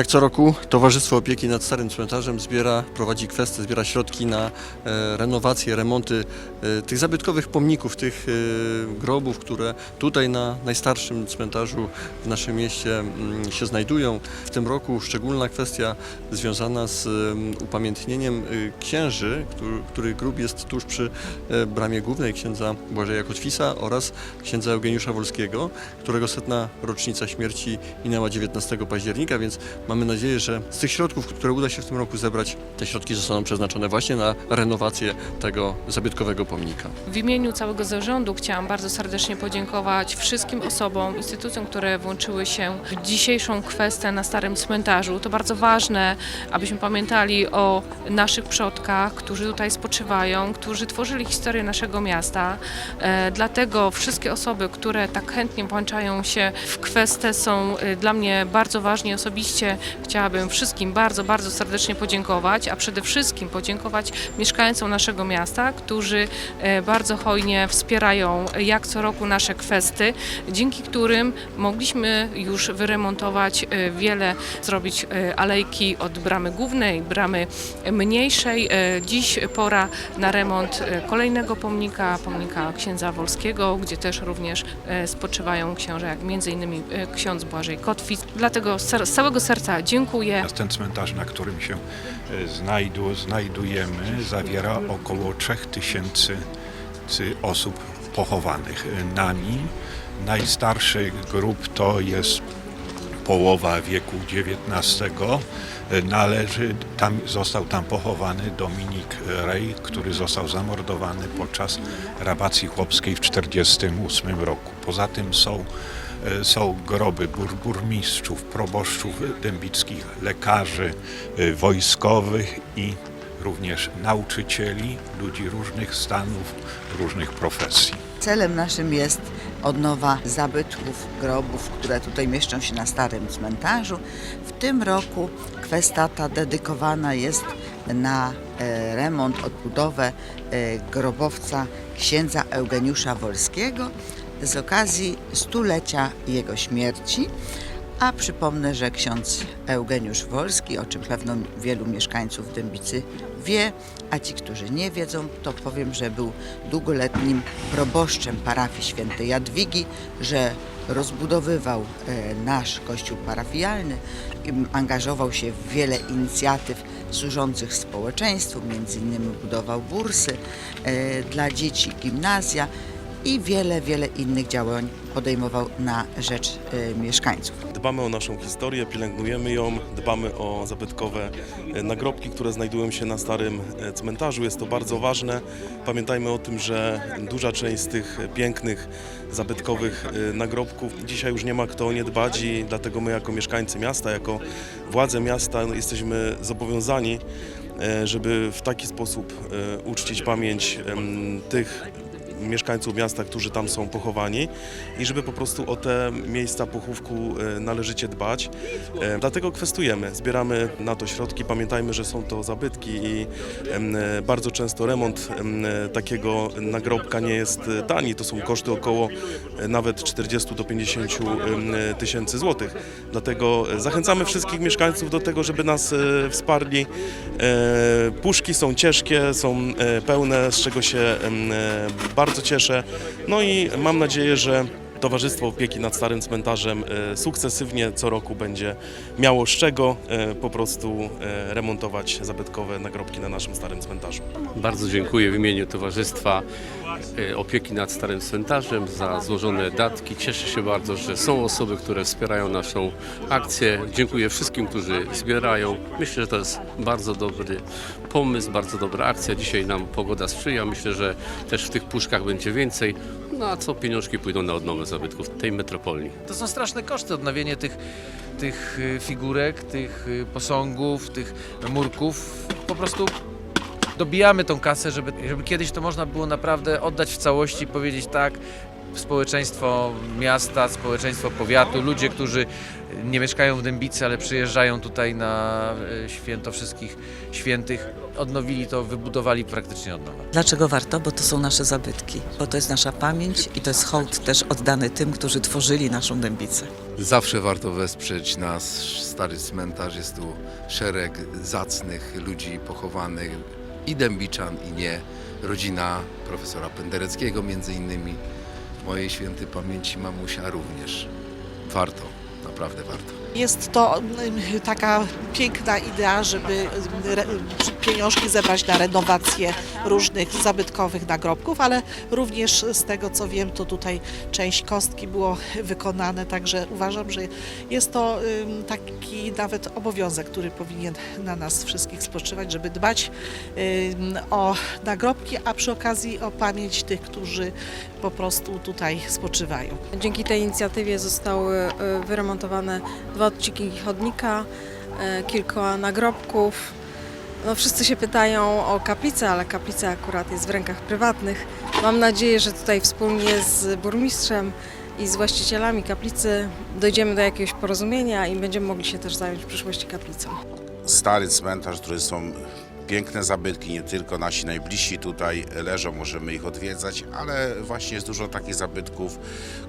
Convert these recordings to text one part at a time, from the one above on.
Jak co roku Towarzystwo Opieki nad Starym Cmentarzem zbiera, prowadzi kwestie, zbiera środki na e, renowację, remonty e, tych zabytkowych pomników, tych e, grobów, które tutaj na najstarszym cmentarzu w naszym mieście mm, się znajdują. W tym roku szczególna kwestia związana z em, upamiętnieniem księży, który, który grób jest tuż przy bramie głównej księdza Błażeja Kotwisa oraz księdza Eugeniusza Wolskiego, którego setna rocznica śmierci minęła 19 października, więc mamy nadzieję, że z tych środków, które uda się w tym roku zebrać, te środki zostaną przeznaczone właśnie na renowację tego zabytkowego pomnika. W imieniu całego zarządu chciałam bardzo serdecznie podziękować wszystkim osobom, instytucjom, które włączyły się w dzisiejszą kwestię na Starym Cmentarzu. To bardzo ważne, abyśmy pamiętali o naszych przodkach, którzy tutaj spoczywają, którzy tworzyli historię naszego miasta. E, Dlatego wszystkie osoby, które tak chętnie włączają się w kwestię są e, dla mnie bardzo ważne. Osobiście chciałabym wszystkim bardzo, bardzo serdecznie podziękować, a przede wszystkim podziękować mieszkańcom naszego miasta, którzy e, bardzo hojnie wspierają jak co roku nasze kwestie, dzięki którym mogliśmy już wyremontować e, wiele, zrobić e, alejki od bramy głównej, bramy mniejszej. Dziś pora na remont kolejnego pomnika, pomnika księdza Wolskiego, gdzie też również spoczywają księża, jak między innymi ksiądz Błażej Kotwic. Dlatego z całego serca dziękuję. Ten cmentarz, na którym się e, znajdu, znajdujemy, zawiera około 3000 cy- osób pochowanych e, na nim. Najstarszy grób to jest połowa wieku XIX. E, Należy, tam, został tam pochowany Dominik Rej, który został zamordowany podczas rabacji chłopskiej w 1948 roku. Poza tym są są groby bur, burmistrzów, proboszczów dębickich, lekarzy e, wojskowych i również nauczycieli, ludzi różnych stanów, różnych profesji. Celem naszym jest odnowa zabytków, grobów, które tutaj mieszczą się na starym cmentarzu. W tym roku kwestia ta dedykowana jest na e, remont, odbudowę e, grobowca księdza Eugeniusza Wolskiego z okazji stulecia jego śmierci. A przypomnę, że ksiądz Eugeniusz Wolski, o czym pewno wielu mieszkańców Dębicy wie, a ci, którzy nie wiedzą, to powiem, że był długoletnim proboszczem parafii świętej Jadwigi, że rozbudowywał e, nasz kościół parafialny, angażował się w wiele inicjatyw służących społeczeństwu, między innymi budował bursy e, dla dzieci, gimnazja i wiele, wiele innych działań podejmował na rzecz e, mieszkańców. Dbamy o naszą historię, pielęgnujemy ją, dbamy o zabytkowe e, nagrobki, które znajdują się na starym e, cmentarzu. Jest to bardzo ważne. Pamiętajmy o tym, że duża część z tych pięknych, zabytkowych nagrobków dzisiaj już nie ma kto o nie dbać i dlatego my jako mieszkańcy miasta, jako władze miasta no, jesteśmy zobowiązani, żeby w taki sposób uczcić pamięć tych mieszkańców miasta, którzy tam są pochowani i żeby po prostu o te miejsca pochówku e, należycie dbać. E, Dlatego kwestujemy, zbieramy na to środki. Pamiętajmy, że są to zabytki i e, bardzo często remont em, takiego nagrobka nie jest tani. To są koszty około nawet 40 do 50 em, e, tysięcy złotych. Dlatego zachęcamy wszystkich mieszkańców do tego, żeby nas wsparli. Puszki są ciężkie, są pełne, z czego się e, bardzo cieszę. No i mam nadzieję, że Towarzystwo Opieki nad Starym Cmentarzem e, sukcesywnie co roku będzie miało z czego e, po prostu e, remontować zabytkowe nagrobki na naszym Starym Cmentarzu. Bardzo dziękuję w imieniu Towarzystwa Opieki nad Starym Cmentarzem za złożone datki. Cieszę się bardzo, że są osoby, które wspierają naszą akcję. Dziękuję wszystkim, którzy zbierają. Myślę, że to jest bardzo dobry pomysł, bardzo dobra akcja. Dzisiaj nam pogoda sprzyja. Myślę, że też w tych puszkach będzie więcej. No a co pieniążki pójdą na odnowę zabytków tej metropolii. To są straszne koszty, odnowienie tych, tych y, figurek, tych y, posągów, tych murków. Po prostu dobijamy tą kasę, żeby, żeby kiedyś to można było naprawdę oddać w całości i powiedzieć tak, społeczeństwo miasta, społeczeństwo powiatu, ludzie, którzy nie mieszkają w Dębicy, ale przyjeżdżają tutaj na y, święto wszystkich świętych, odnowili to, wybudowali praktycznie od nowa. Dlaczego warto? Bo to są nasze zabytki, bo to jest nasza pamięć i to jest hołd też oddany tym, którzy tworzyli naszą dębicę. Zawsze warto wesprzeć nasz stary cmentarz. Jest tu szereg zacnych ludzi pochowanych i dębiczan i nie. Rodzina profesora Pendereckiego między innymi. Mojej świętej pamięci mamusia również. Warto, naprawdę warto. Jest to mm, taka piękna idea, żeby mm, pieniążki zebrać na renowację różnych zabytkowych nagrobków, ale również z tego co wiem, to tutaj część kostki było wykonane, także uważam, że jest to taki nawet obowiązek, który powinien na nas wszystkich spoczywać, żeby dbać o nagrobki, a przy okazji o pamięć tych, którzy po prostu tutaj spoczywają. Dzięki tej inicjatywie zostały e, wyremontowane dwa odcinki chodnika, e, kilka nagrobków. No, wszyscy się pytają o kaplicę, ale kaplica akurat jest w rękach prywatnych. Mam nadzieję, że tutaj wspólnie z burmistrzem i z właścicielami kaplicy dojdziemy do jakiegoś porozumienia i będziemy mogli się też zająć w przyszłości kaplicą. stary cmentarz, który są piękne zabytki, nie tylko nasi najbliżsi tutaj leżą, możemy ich odwiedzać, ale właśnie jest dużo takich zabytków,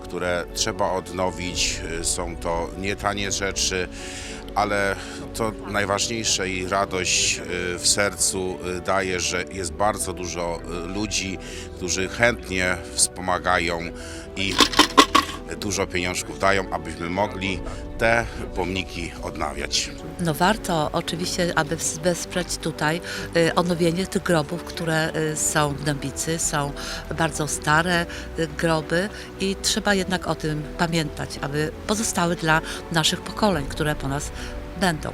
które trzeba odnowić. Są to nie tanie rzeczy, ale to najważniejsze i radość y, w sercu y, daje, że jest bardzo dużo y, ludzi, którzy chętnie wspomagają i dużo pieniążków dają, abyśmy mogli te pomniki odnawiać. No warto oczywiście, aby wesprzeć tutaj y, odnowienie tych grobów, które y, są w Dębicy, są bardzo stare y, groby i trzeba jednak o tym pamiętać, aby pozostały dla naszych pokoleń, które po nas będą.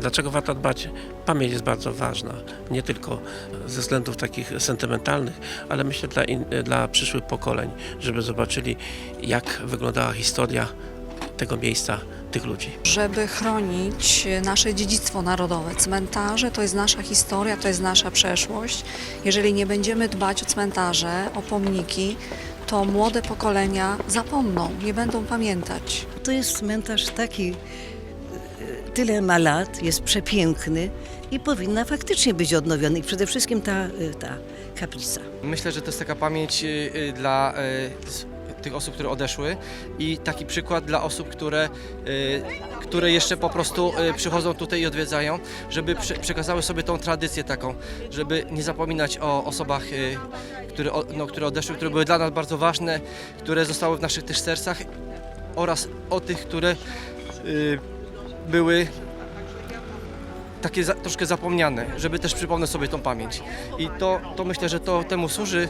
Dlaczego warto dbać? Pamięć jest bardzo ważna, nie tylko ze względów takich sentymentalnych, ale myślę dla, in, dla przyszłych pokoleń, żeby zobaczyli, jak wyglądała historia tego miejsca, tych ludzi. Żeby chronić nasze dziedzictwo narodowe, cmentarze to jest nasza historia, to jest nasza przeszłość. Jeżeli nie będziemy dbać o cmentarze, o pomniki, to młode pokolenia zapomną, nie będą pamiętać. To jest cmentarz taki, tyle ma lat, jest przepiękny i powinna faktycznie być odnowiony. I przede wszystkim ta, ta kaplica. Myślę, że to jest taka pamięć y, y, dla y, tych osób, które odeszły i taki przykład dla osób, które, y, które jeszcze po prostu y, przychodzą tutaj i odwiedzają, żeby prze- przekazały sobie tą tradycję taką, żeby nie zapominać o osobach, y, które, no, które odeszły, które były dla nas bardzo ważne, które zostały w naszych też sercach oraz o tych, które były takie za, troszkę zapomniane, żeby też przypomnieć sobie tą pamięć. I to, to myślę, że to temu służy,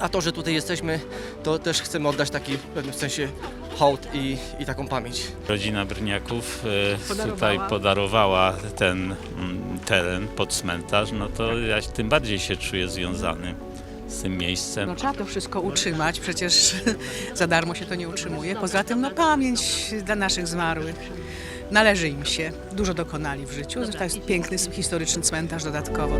a to, że tutaj jesteśmy, to też chcemy oddać taki w pewnym sensie hołd i, i taką pamięć. Rodzina Brniaków e, tutaj podarowała ten mm, teren pod cmentarz, no to ja tym bardziej się czuję związany z tym miejscem. No, trzeba to wszystko utrzymać, przecież za darmo się to nie utrzymuje. Poza tym no, pamięć dla naszych zmarłych. Należy im się. Dużo dokonali w życiu. Zresztą jest piękny historyczny cmentarz dodatkowo.